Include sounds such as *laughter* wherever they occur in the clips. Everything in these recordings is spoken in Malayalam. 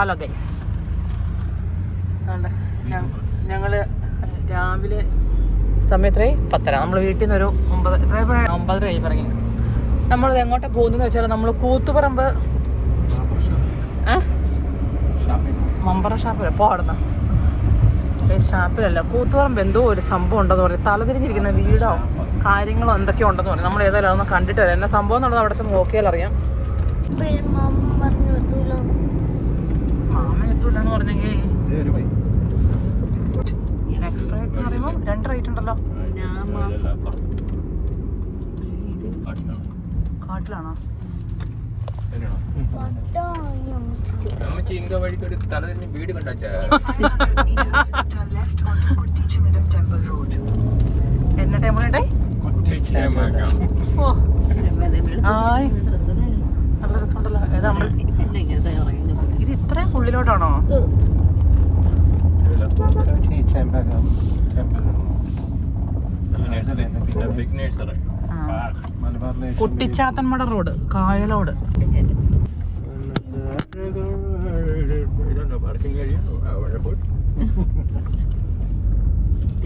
ഹലോ ഗൈസ് ഞങ്ങൾ രാവിലെ സമയത്രേ പത്തര. നമ്മൾ വീട്ടിൽ നിന്ന് ഒരു ഒമ്പത് ഒമ്പതര കഴിഞ്ഞ് പറഞ്ഞു നമ്മൾ എങ്ങോട്ടാ പോകുന്നതെന്ന് വെച്ചാൽ നമ്മൾ കൂത്തുപറമ്പ് മമ്പറ ഷാപ്പിൽ പോടുന്ന ഷാപ്പിലല്ല. കൂത്തുപറമ്പ് എന്തോ ഒരു സംഭവം ഉണ്ടെന്ന് പറയും തലതിരിഞ്ഞിരിക്കുന്ന വീടോ കാര്യങ്ങളോ എന്തൊക്കെയോ ഉണ്ടെന്ന് പറയും നമ്മൾ ഏതായാലും അതൊന്ന് കണ്ടിട്ട് വരാം. എന്നാ സംഭവം എന്നുള്ളത് അവിടെ നോക്കിയാൽ അറിയാം എത്തൂലെന്ന് പറഞ്ഞെങ്കിൽ നെക്സ്റ്റ് റേറ്റ് എന്ന് പറയുമ്പോൾ രണ്ട് റേറ്റ് ഉണ്ടല്ലോ. ഞാൻ മാസം കാട്ടിലാണോ വീട് കണ്ടാച്ചാ എന്ന ആയ്. നല്ല രസമുണ്ടല്ലോ. ഏതാ നമ്മൾ ഇത് ഇത്രയും ഉള്ളിലോട്ടാണോ? കുട്ടിച്ചാത്തൻമട റോഡ് കായലോട്.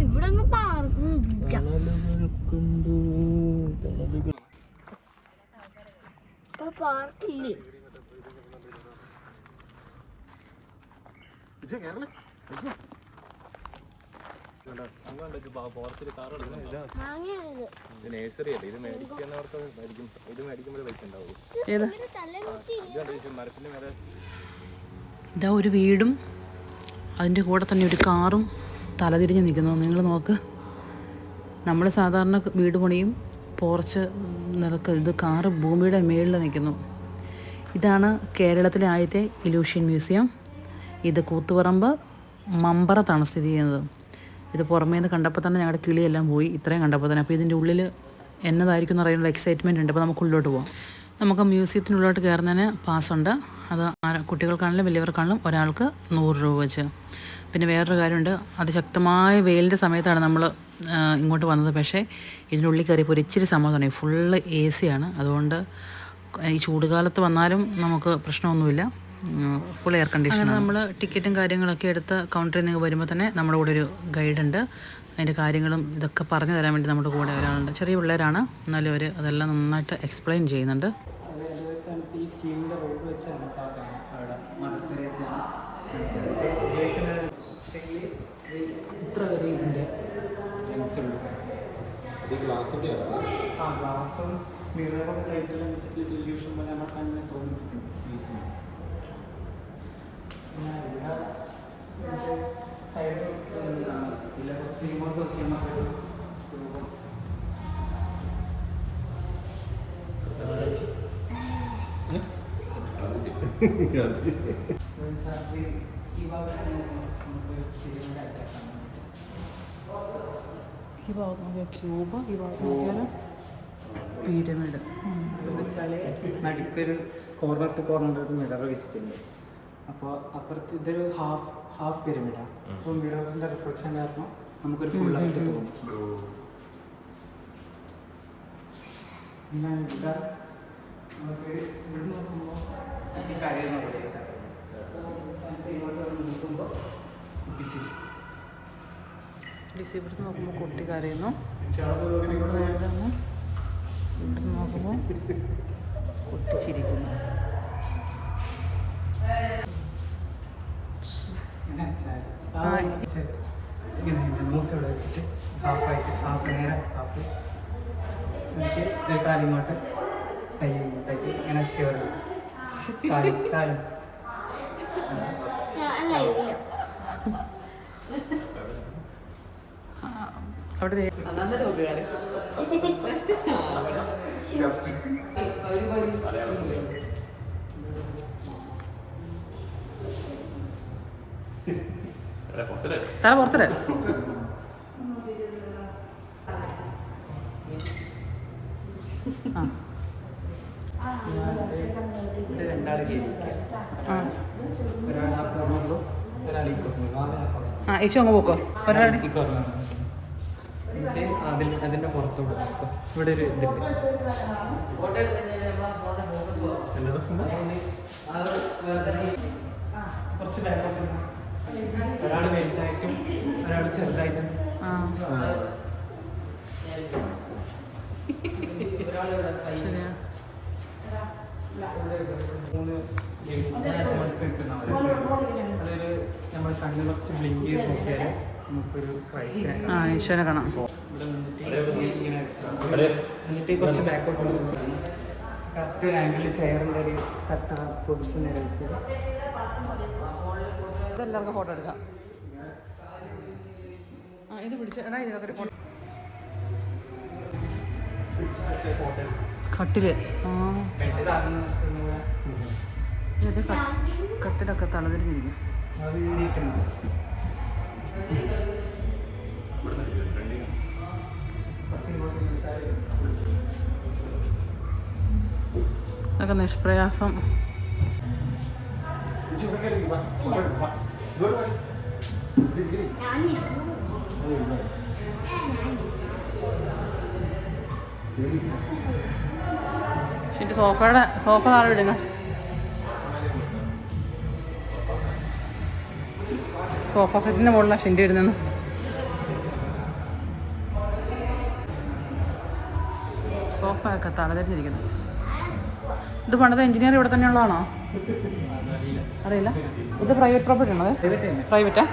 ഇവിടെ പാർക്കും പാർക്കില്ലേ. നേഴ്സറി അല്ലേ? ഇത് മേടിക്കുന്നവർക്ക് മേടിക്കും. ഇത് പൈസ മരത്തിന്റെ മേലെ? ഇതാ ഒരു വീടും അതിന്റെ കൂടെ തന്നെ ഒരു കാറും തലതിരിഞ്ഞ് നിൽക്കുന്നു. നിങ്ങൾ നോക്ക്. നമ്മൾ സാധാരണ വീട് പണിയും പോർച്ച് നിലയ്ക്ക് ഇത് കാറ് ഭൂമിയുടെ മേളിൽ നിൽക്കുന്നു. ഇതാണ് കേരളത്തിലെ ആദ്യത്തെ ഇലൂഷ്യൻ മ്യൂസിയം. ഇത് കൂത്തുപറമ്പ് മമ്പറത്താണ് സ്ഥിതി ചെയ്യുന്നത്. ഇത് പുറമേ നിന്ന് കണ്ടപ്പോൾ തന്നെ ഞങ്ങളുടെ കിളിയെല്ലാം പോയി. ഇത്രയും കണ്ടപ്പോൾ തന്നെ. അപ്പോൾ ഇതിന്റെ ഉള്ളിൽ എന്നതായിരിക്കും എന്ന് അറിയാനുള്ള എക്സൈറ്റ്മെന്റ് ഉണ്ട്. അപ്പോൾ നമുക്ക് ഉള്ളിലോട്ട് പോകാം നമുക്ക് മ്യൂസിയത്തിനുള്ളിലോട്ട് കയറുന്നതിന് പാസ്സുണ്ട് അത് കുട്ടികൾക്കാണെങ്കിലും വലിയവർക്കാണെങ്കിലും ഒരാൾക്ക് നൂറ് രൂപ വെച്ച്. പിന്നെ വേറൊരു കാര്യമുണ്ട്. അതിശക്തമായ വെയിലിന്റെ സമയത്താണ് നമ്മൾ ഇങ്ങോട്ട് വന്നത്. പക്ഷേ ഇതിനുള്ളിൽ കയറിയപ്പോൾ ഇച്ചിരി തുടങ്ങി. ഫുള്ള് എ സിയാണ് അതുകൊണ്ട് ഈ ചൂടുകാലത്ത് വന്നാലും നമുക്ക് പ്രശ്നമൊന്നുമില്ല. ഫുൾ എയർ കണ്ടീഷൻ നമ്മൾ ടിക്കറ്റും കാര്യങ്ങളൊക്കെ എടുത്ത് കൗണ്ടറിൽ നിന്ന് വരുമ്പോൾ തന്നെ നമ്മുടെ കൂടെ ഒരു ഗൈഡുണ്ട് അതിന്റെ കാര്യങ്ങളും ഇതൊക്കെ പറഞ്ഞു തരാൻ വേണ്ടി നമ്മുടെ കൂടെ ഒരാളുണ്ട്. ചെറിയ പിള്ളേരാണ്. എന്നാലും അവർ അതെല്ലാം നന്നായിട്ട് എക്സ്പ്ലെയിൻ ചെയ്യുന്നുണ്ട്. ഇത്ര വരെ ഇതിന്റെ ആ ഗ്ലാസും മിററും ലൈറ്റെല്ലാം വെച്ചിട്ട് ഇല്യൂഷൻ പോലെ നമ്മൾ കണ്ണിനെ തോന്നിപ്പിക്കും പിന്നെ ഇവിടെ സൈഡ് ഇല്ല കുറച്ച് ഇങ്ങോട്ട് നോക്കിയാൽ നമുക്കൊരു രൂപം സാറിന് ഈ ഭാഗത്ത് നോക്കിയാൽ ക്യൂബ് ഈ ഭാഗത്ത് നോക്കിയാൽ പിരമിഡ്. എന്ന് വെച്ചാൽ നടുക്കൊരു കോർണർ ടു കോർണർ ഒരു മിറർ വെച്ചിട്ടുണ്ട് അപ്പോൾ അപ്പുറത്ത് ഇതൊരു ഹാഫ് ഹാഫ് പിരമിഡാണ് അപ്പോൾ മിററിന്റെ റിഫ്ലക്ഷൻ കാരണം നമുക്കൊരു നോക്കുമ്പോൾ പിച്ചിരി ഡിസി ഇവിടുന്ന് നോക്കുമ്പോൾ കുട്ടി കരയുന്നു. ഇവിടുന്ന് നോക്കുമ്പോൾ കുട്ടി ചിരിക്കുന്നു. ആ ഇങ്ങനെ മൂസ് ഇവിടെ വെച്ചിട്ട് ഹാഫായിട്ട് ഹാഫ് നേരെ ഹാഫ് എന്നിട്ട് കാലിങ്ങോട്ട് കൈ ഇങ്ങോട്ടേക്ക് ഇങ്ങനെ ഷിവർ കാലും കാലും. അല്ല ഇല്ല. അവിടെ *laughs* തല പുറത്തിടേ ആ. ഈശോ അങ്ങ് പോക്കോ. ഒരാളുടെ അതിൽ അതിന്റെ പുറത്തോട്ട് ഇവിടെ ഒരു കുറച്ച് ഒരാൾ വലുതായിട്ടും ഒരാൾ ചെറുതായിട്ടും. മൂന്ന് നമ്മൾ കുറച്ച് ബ്ലിങ്ക് ചെയ്ത് കാണാം. കുറച്ച് ഒരു ആംഗിളിൽ ചെയറിന്റെ ഒരു പൊസിഷൻ വെച്ചത് ഇത് എല്ലാവർക്കും ഫോട്ടോ എടുക്കാം. ആ ഇത് പിടിച്ച് എന്നാ ഇതിനകത്തൊരു കട്ടിൽ. ആ. ഇത് കട്ടിലൊക്കെ തളതിരിഞ്ഞിരിക്കും നിഷ്പ്രയാസം. ശരി സോഫയുടെ സോഫ താഴെ ഇടുക സോഫ സെറ്റിന്റെ മുകളിലാണ് ഷിന്റെ ഇടുന്നെന്ന് സോഫ ഒക്കെ തളതിരിഞ്ഞിരിക്കുന്നു ഇത് പണ്ടത്തെ എഞ്ചിനീയർ ഇവിടെ തന്നെ ഉള്ളതാണോ അറിയില്ല. ഇത് പ്രൈവറ്റ് പ്രോപ്പർട്ടി ആണോ പ്രൈവറ്റാ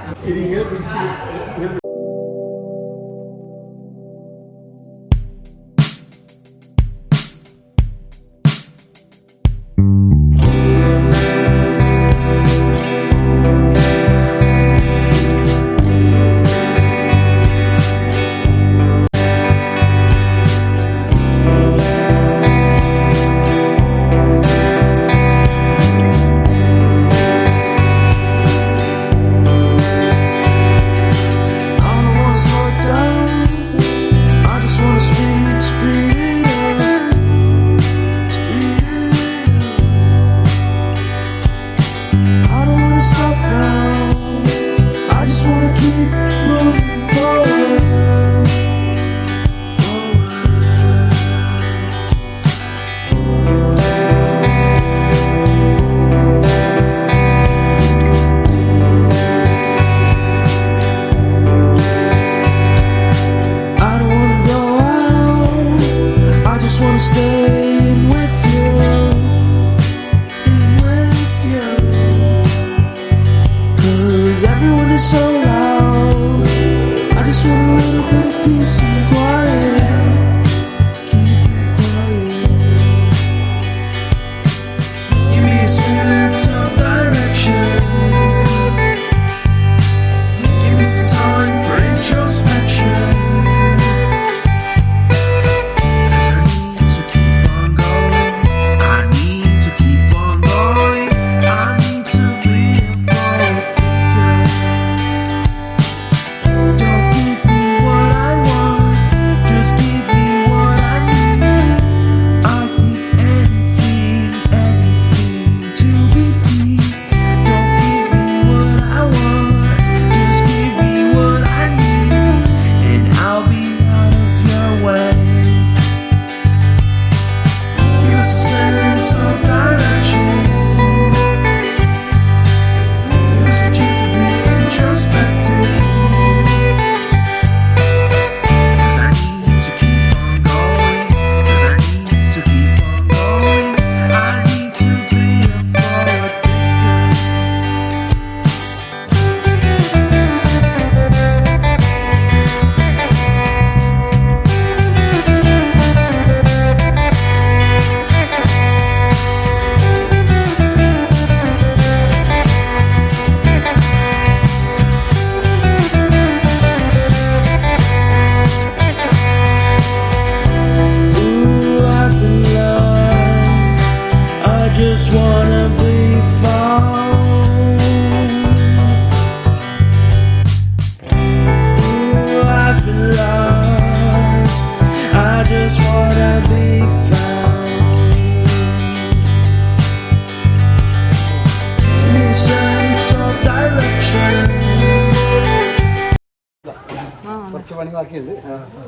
കുറച്ച് പണി ബാക്കിയുണ്ട്.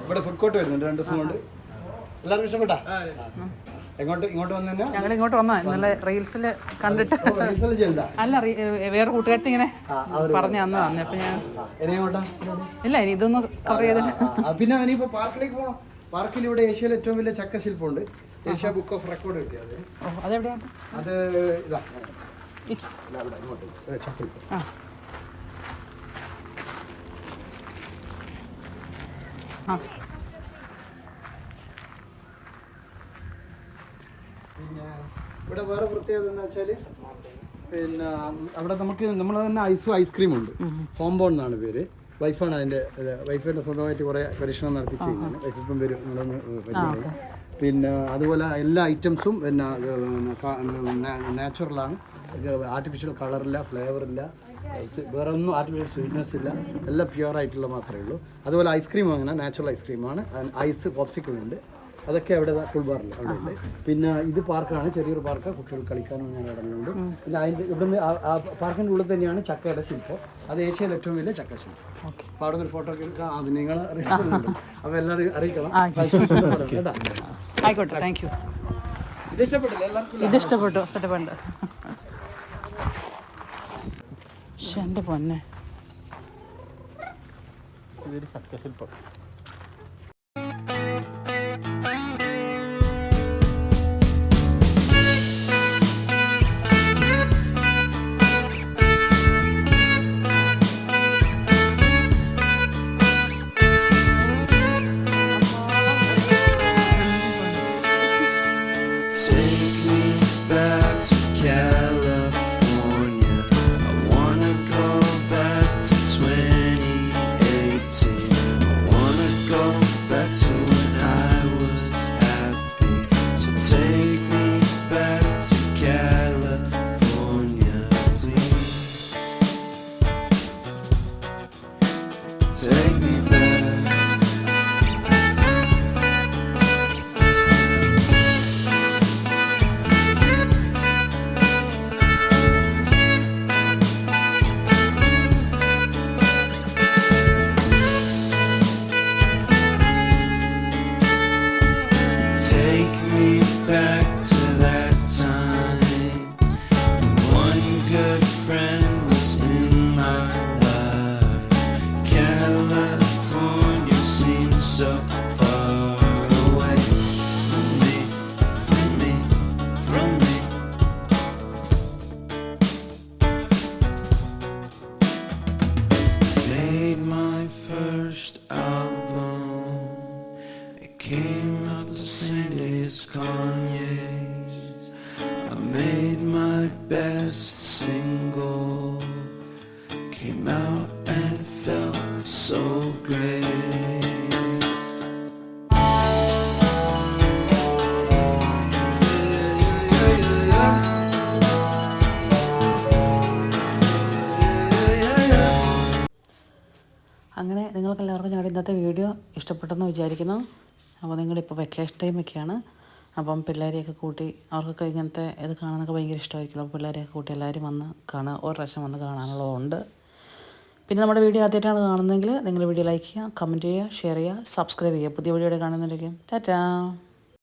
ഇവിടെ ഫുഡ് കോർട്ട് വരുന്നുണ്ട് രണ്ട് ദിവസം കൊണ്ട്. എല്ലാവരും ഇഷ്ടപ്പെട്ടാ? എങ്ങോട്ട് ഇങ്ങോട്ട് വന്നു ഞങ്ങൾ ഇങ്ങോട്ട് വന്നാ ഇന്നലെ റീൽസിൽ കണ്ടിട്ട് അല്ല വേറെ കൂട്ടുകാരത്തി ഇങ്ങനെ പറഞ്ഞു അന്ന് അപ്പൊ ഞാൻ ഇല്ല ഇനി ഇതൊന്ന് കവർ ചെയ്തില്ല പിന്നെ ഇനിയിപ്പോ പാർക്കിലേക്ക് പോകണം പാർക്കിൽ ഇവിടെ ഏഷ്യയിലെ ഏറ്റവും വലിയ ചക്ക ശില്പമുണ്ട് ഏഷ്യ ബുക്ക് ഓഫ് റെക്കോർഡ് കിട്ടിയത് അതെവിടെയാണ് അത് ഇതാ. ഇങ്ങോട്ട് ചക്ക ഇവിടെ വേറെ പ്രത്യേകത എന്താ വെച്ചാൽ പിന്നെ അവിടെ നമുക്ക് നമ്മൾ തന്നെ ഐസും ഐസ്ക്രീം ഉണ്ട്. ഹോം ബോൺ എന്നാണ് പേര്. വൈഫാണ് അതിന്റെ വൈഫിന്റെ സ്വന്തമായിട്ട് കുറെ പരീക്ഷണം നടത്തി ചെയ്യുന്നത്. വൈഫിപ്പം വരും നിങ്ങളൊന്ന് പിന്നെ അതുപോലെ എല്ലാ ഐറ്റംസും പിന്നെ നാച്ചുറലാണ്. ആർട്ടിഫിഷ്യൽ കളറില്ല ഫ്ലേവർ ഇല്ല ഇത് വേറെ ഒന്നും ആർട്ടിഫിഷ്യൽ സ്വീറ്റ്നസ് ഇല്ല. എല്ലാം പ്യുവർ ആയിട്ടുള്ള മാത്രമേ ഉള്ളൂ. അതുപോലെ ഐസ്ക്രീം അങ്ങനെ നാച്ചുറൽ ഐസ്ക്രീമാണ് ഐസ് പോപ്സിക്കിൾ ഉണ്ട്. അതൊക്കെ അവിടെ ഫുൾ ബാറിൽ അവിടെ ഉണ്ട്. പിന്നെ ഇത് പാർക്കാണ്. ചെറിയൊരു പാർക്ക്. കുട്ടികൾ കളിക്കാനും ഞാൻ ഇടങ്ങളുണ്ട് പിന്നെ അതിന്റെ ഇവിടുന്ന് പാർക്കിന്റെ ഉള്ളിൽ തന്നെയാണ് ചക്കയുടെ ശില്പം. അത് ഏഷ്യയിലെ ഏറ്റവും വലിയ ചക്ക ശില്പം. അപ്പോൾ അവിടെ ഒരു ഫോട്ടോ ഒക്കെ അത് നിങ്ങൾ അറിയിക്കുന്നുണ്ട് അപ്പോൾ എല്ലാവരും അറിയിക്കണം. കേട്ടോ. ആയിക്കോട്ടെ. താങ്ക് യു ഇത് ഇഷ്ടപ്പെട്ടില്ല? എല്ലാവർക്കും ഇത് ഇഷ്ടപ്പെട്ടു. സെറ്റപ്പ് ഉണ്ട് ശ്ശെ, എന്റെ പൊന്നെ. ഇതൊരു സത്യശില്പം അങ്ങനെ നിങ്ങൾക്ക് എല്ലാവർക്കും ഞങ്ങളുടെ ഇന്നത്തെ വീഡിയോ ഇഷ്ടപ്പെട്ടെന്ന് വിചാരിക്കുന്നു. അപ്പോൾ നിങ്ങളിപ്പോൾ വെക്കേഷൻ ടൈമൊക്കെയാണ് അപ്പം പിള്ളേരെയൊക്കെ കൂട്ടി അവർക്കൊക്കെ ഇങ്ങനത്തെ ഇത് കാണാനൊക്കെ ഭയങ്കര ഇഷ്ടമായിരിക്കും. അപ്പോൾ പിള്ളേരെയൊക്കെ കൂട്ടി എല്ലാവരും വന്ന് കാണുക ഒരു പ്രാവശ്യം വന്ന് കാണാനുള്ളതുണ്ട്. പിന്നെ നമ്മുടെ വീഡിയോ ആദ്യമായിട്ടാണ് കാണുന്നതെങ്കിൽ നിങ്ങൾ വീഡിയോ ലൈക്ക് ചെയ്യുക കമന്റ് ചെയ്യുക ഷെയർ ചെയ്യുക സബ്സ്ക്രൈബ് ചെയ്യുക. പുതിയ വീഡിയോയുടെ കാണുന്നുണ്ടെങ്കിൽ ടാറ്റാ.